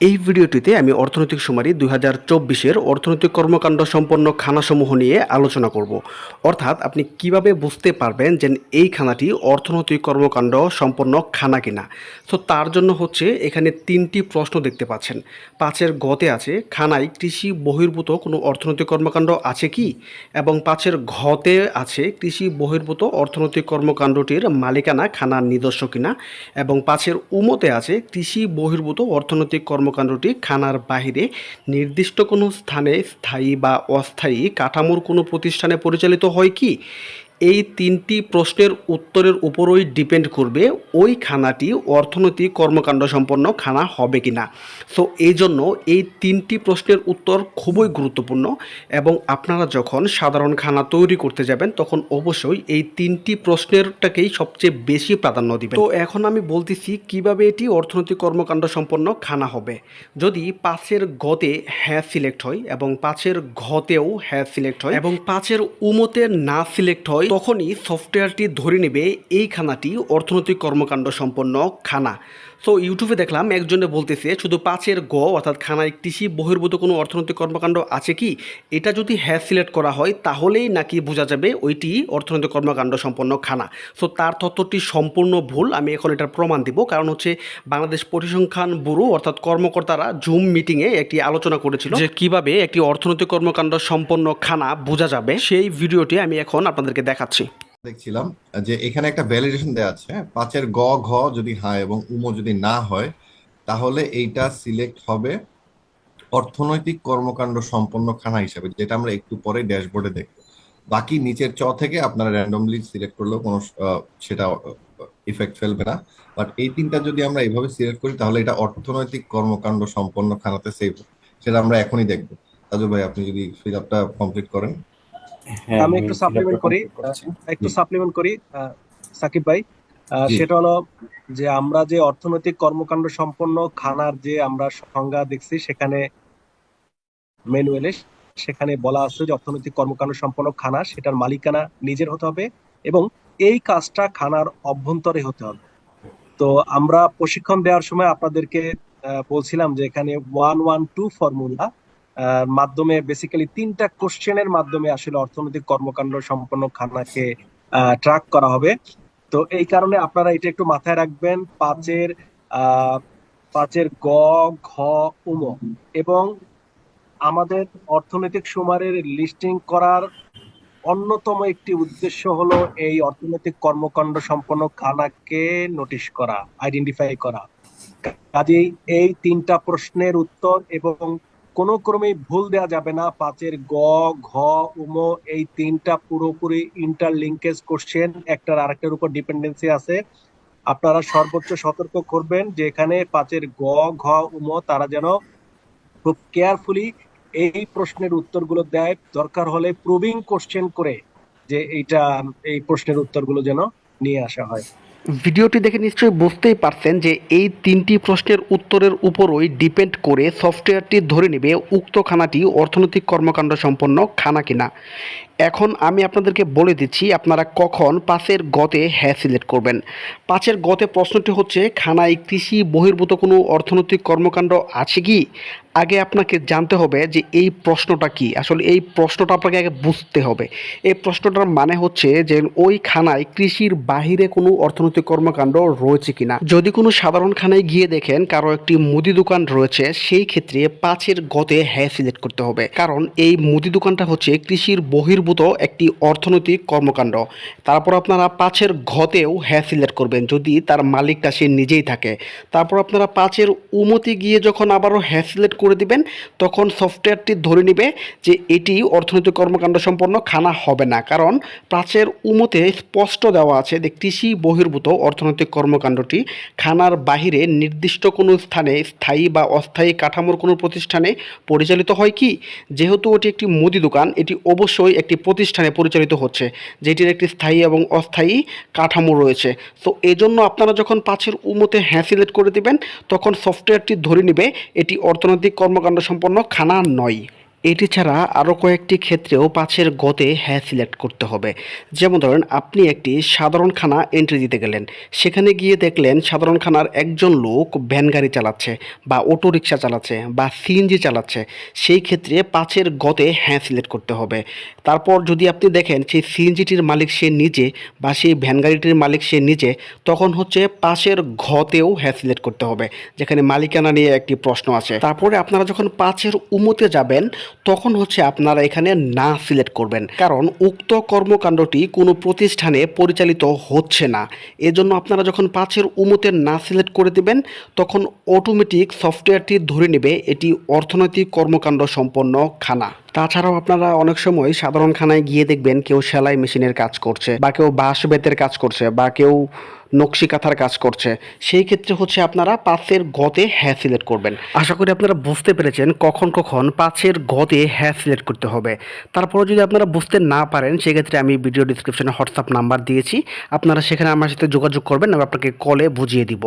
এই ভিডিওটিতে আমি অর্থনৈতিক সুমারি দুই হাজার চব্বিশের অর্থনৈতিক কর্মকাণ্ড সম্পন্ন খানাসমূহ নিয়ে আলোচনা করব। অর্থাৎ আপনি কীভাবে বুঝতে পারবেন যে এই খানাটি অর্থনৈতিক কর্মকাণ্ড সম্পন্ন খানা কিনা। তো তার জন্য হচ্ছে এখানে তিনটি প্রশ্ন দেখতে পাচ্ছেন। পাঁচের গতে আছে, খানায় কৃষি বহির্ভূত কোনো অর্থনৈতিক কর্মকাণ্ড আছে কি? এবং পাঁচের ঘতে আছে, কৃষি বহির্ভূত অর্থনৈতিক কর্মকাণ্ডটির মালিকানা খানার নিজস্ব কিনা? এবং পাঁচের উমতে আছে, কৃষি বহির্ভূত অর্থনৈতিক কর্মকাণ্ডটি খানার বাহিরে নির্দিষ্ট কোনো স্থানে স্থায়ী বা অস্থায়ী কাঠামোর কোনো প্রতিষ্ঠানে পরিচালিত হয় কি? এই তিনটি প্রশ্নের উত্তরের উপরই ডিপেন্ড করবে ওই খানাটি অর্থনৈতিক কর্মকাণ্ড সম্পন্ন খানা হবে কি না সো এই জন্য এই তিনটি প্রশ্নের উত্তর খুবই গুরুত্বপূর্ণ এবং আপনারা যখন সাধারণ খানা তৈরি করতে যাবেন, তখন অবশ্যই এই তিনটি প্রশ্নেরটাকেই সবচেয়ে বেশি প্রাধান্য দিবেন। তো এখন আমি বলতেছি কীভাবে এটি অর্থনৈতিক কর্মকাণ্ড সম্পন্ন খানা হবে। যদি পাঁচের গতে হ্যাঁ সিলেক্ট হয় এবং পাঁচের ঘতেও হ্যাঁ সিলেক্ট হয় এবং পাঁচের উমতে না সিলেক্ট হয় তখনই সফটওয়্যারটি ধরে নেবে এই খানাটি অর্থনৈতিক কর্মকাণ্ড সম্পন্ন খানা। সো ইউটিউবে দেখলাম একজনে বলতেছে, শুধু পাঁচের গ, অর্থাৎ খানায় কৃষি, বহির্ভূত কোনো অর্থনৈতিক কর্মকাণ্ড আছে কি? এটা যদি হ্যাঁ সিলেক্ট করা হয়, তাহলেই নাকি বোঝা যাবে ওইটি অর্থনৈতিক কর্মকাণ্ড সম্পন্ন খানা। সো তার তথ্যটি সম্পূর্ণ ভুল, আমি এখন এটার প্রমাণ দিব। কারণ হচ্ছে, বাংলাদেশ পরিসংখ্যান ব্যুরো, অর্থাৎ কর্মকর্তারা জুম মিটিংয়ে একটি আলোচনা করেছিল যে কীভাবে একটি অর্থনৈতিক কর্মকাণ্ড সম্পন্ন খানা বোঝা যাবে, সেই ভিডিওটি আমি এখন আপনাদেরকে দেখাচ্ছি। দেখছিলাম, যে এখানে একটা ভ্যালিডেশন দেওয়া আছে হ্যাঁ? পাঁচের গ, ঘ যদি হয় এবং উমো যদি না হয়, তাহলে এইটা সিলেক্ট হবে অর্থনৈতিক কর্মকাণ্ড সম্পন্ন খানা হিসাবে, যেটা আমরা একটু পরে ড্যাশবোর্ডে দেখব। বাকি নিচের চ থেকে আপনারা র্যান্ডমলি সিলেক্ট করলেও কোনো সেটা ইফেক্ট ফেলবে না। বাট এই তিনটা যদি আমরা এইভাবে সিলেক্ট করি, তাহলে এটা অর্থনৈতিক কর্মকাণ্ড সম্পন্ন খানাতে সেভ সেটা আমরা এখনই দেখব। তাজু ভাই, আপনি যদি ফিল আপটা কমপ্লিট করেন। আমি একটু সাপ্লিমেন্ট করি। একটু সাপ্লিমেন্ট করি সাকিব ভাই। সেটা হলো যে আমরা যে অর্থনৈতিক কর্মকাণ্ড সম্পন্ন খানার যে আমরা সংজ্ঞা দেখছি সেখানে ম্যানুয়ালে সেখানে বলা আছে যে অর্থনৈতিক কর্মকাণ্ড সম্পন্ন খানা সেটার মালিকানা নিজের হতে হবে এবং এই কাজটা খানার অভ্যন্তরে হতে হবে। তো আমরা প্রশিক্ষণ দেওয়ার সময় আপনাদেরকে বলছিলাম যে এখানে ওয়ান ওয়ান টু ফর্মুলা মাধ্যমে বেসিক্যালি তিনটা কোশ্চেনের মাধ্যমে আসলে অর্থনৈতিক কর্মকাণ্ড সম্পন্ন খানাকে ট্র্যাক করা হবে। তো এই কারণে আপনারা এটা একটু মাথায় রাখবেন, পাঁচের পাঁচের গ, ঘ উম এবং আমাদের অর্থনৈতিক সুমারের লিস্টিং করার অন্যতম একটি উদ্দেশ্য হলো এই অর্থনৈতিক কর্মকাণ্ড সম্পন্ন খানাকে নোটিশ করা আইডেন্টিফাই করা। কাজেই এই তিনটা প্রশ্নের উত্তর এবং কোনো ক্রমেই ভুল দেওয়া যাবে না। পাঁচের গ, ঘ, উম, এই তিনটা পুরোপুরি ইন্টারলিঙ্কেজ কোশ্চেন একটার আরেকটার উপর ডিপেন্ডেন্সি আছে। আপনারা সর্বোচ্চ সতর্ক করবেন যে এখানে পাঁচের গ, ঘ, উম, তারা যেন খুব কেয়ারফুলি এই প্রশ্নের উত্তরগুলো দেয়। দরকার হলে প্রুভিং কোশ্চেন করে যে এইটা, এই প্রশ্নের উত্তরগুলো যেন নিয়ে আসা হয়। ভিডিওটি দেখে নিশ্চয়ই বুঝতেই পারছেন যে এই তিনটি প্রশ্নের উত্তরের উপরই ডিপেন্ড করে সফটওয়্যারটি ধরে নেবে উক্ত খানাটি অর্থনৈতিক কর্মকাণ্ড সম্পন্ন খানা কিনা। এখন আমি আপনাদেরকে বলে দিচ্ছি আপনারা কখন পাঁচের গতে হ্যাঁ সিলেক্ট করবেন। পাঁচের গতে প্রশ্নটি হচ্ছে, খানায় কৃষি বহির্ভূত কোনো অর্থনৈতিক কর্মকাণ্ড আছে কি? আগে আপনাকে জানতে হবে যে এই প্রশ্নটা কি। আসলে এই প্রশ্নটা আপনাকে আগে বুঝতে হবে। এই প্রশ্নটার মানে হচ্ছে যে ওই খানায় কৃষির বাহিরে কোনো অর্থনৈতিক কর্মকাণ্ড রয়েছে কিনা। যদি কোনো সাধারণ খানায় গিয়ে দেখেন কারও একটি মুদি দোকান রয়েছে, সেই ক্ষেত্রে পাঁচের গতে হ্যাঁ সিলেক্ট করতে হবে। কারণ এই মুদি দোকানটা হচ্ছে কৃষির বহির্ভূত একটি অর্থনৈতিক কর্মকাণ্ড। তারপর আপনারা পাঁচের ঘতেও হ্যাঁ সিলেক্ট করবেন যদি তার মালিকটা সে নিজেই থাকে। তারপর আপনারা পাঁচের উমতি গিয়ে যখন আবারও হ্যাঁ সিলেক্ট করে দিবেন, তখন সফটওয়্যারটি ধরে নেবে যে এটি অর্থনৈতিক কর্মকাণ্ড সম্পন্ন, খানা হবে না। কারণ প্রাচের উমতে স্পষ্ট দেওয়া আছে যে কৃষি বহির্ভূত অর্থনৈতিক কর্মকাণ্ডটি খানার বাহিরে নির্দিষ্ট কোনো স্থানে স্থায়ী বা অস্থায়ী কাঠামোর কোনো প্রতিষ্ঠানে পরিচালিত হয় কি? যেহেতু এটি একটি মুদি দোকান, এটি অবশ্যই একটি প্রতিষ্ঠানে পরিচালিত হচ্ছে, যেটির একটি স্থায়ী এবং অস্থায়ী কাঠামো রয়েছে। তো এজন্য আপনারা যখন পাঁচের উমতে হ্যাঁ সিলেক্ট করে দিবেন, তখন সফটওয়্যারটি ধরে নেবে, এটি অর্থনৈতিক কর্মকাণ্ড সম্পন্ন খানা নয়। এটি ছাড়া আরও কয়েকটি ক্ষেত্রেও পাঁচের গতে হ্যাঁ সিলেক্ট করতে হবে। যেমন ধরেন, আপনি একটি সাধারণ খানা এন্ট্রি দিতে গেলেন। সেখানে গিয়ে দেখলেন সাধারণ খানার একজন লোক ভ্যান গাড়ি চালাচ্ছে বা অটো রিক্সা চালাচ্ছে বা সিএনজি চালাচ্ছে। সেই ক্ষেত্রে পাঁচের গতে হ্যাঁ সিলেক্ট করতে হবে। তারপর যদি আপনি দেখেন সেই সিএনজিটির মালিক সে নিজে বা সেই ভ্যান গাড়িটির মালিক সে নিজে, তখন হচ্ছে পাশের ঘতেও হ্যাঁ সিলেক্ট করতে হবে। যেখানে মালিকানা নিয়ে একটি প্রশ্ন আছে তারপরে আপনারা যখন পাঁচের উমতে যাবেন তখন হচ্ছে আপনারা এখানে না সিলেক্ট করবেন। কারণ উক্ত কর্মকাণ্ডটি কোনো প্রতিষ্ঠানে পরিচালিত হচ্ছে না। এজন্য আপনারা যখন পাঁচের উমতে না সিলেক্ট করে দেবেন, তখন অটোমেটিক সফটওয়্যারটি ধরে নেবে। এটি অর্থনৈতিক কর্মকাণ্ড সম্পন্ন খানা। তাছাড়াও আপনারা অনেক সময় সাধারণ খানায় গিয়ে দেখবেন কেউ সেলাই মেশিনের কাজ করছে বা কেউ বাঁশ বেতের কাজ করছে বা কেউ নকশি কাঁথার কাজ করছে। সেই ক্ষেত্রে হচ্ছে আপনারা পাঁচের গতে হ্যাঁ সিলেক্ট করবেন। আশা করি আপনারা বুঝতে পেরেছেন কখন কখন পাঁচের গতে হ্যাঁ সিলেক্ট করতে হবে। তারপরে যদি আপনারা বুঝতে না পারেন, সেক্ষেত্রে আমি ভিডিও ডিসক্রিপশনে হোয়াটসঅ্যাপ নাম্বার দিয়েছি। আপনারা সেখানে আমার সাথে যোগাযোগ করবেন, আমি আপনাকে কলে বুঝিয়ে দিব।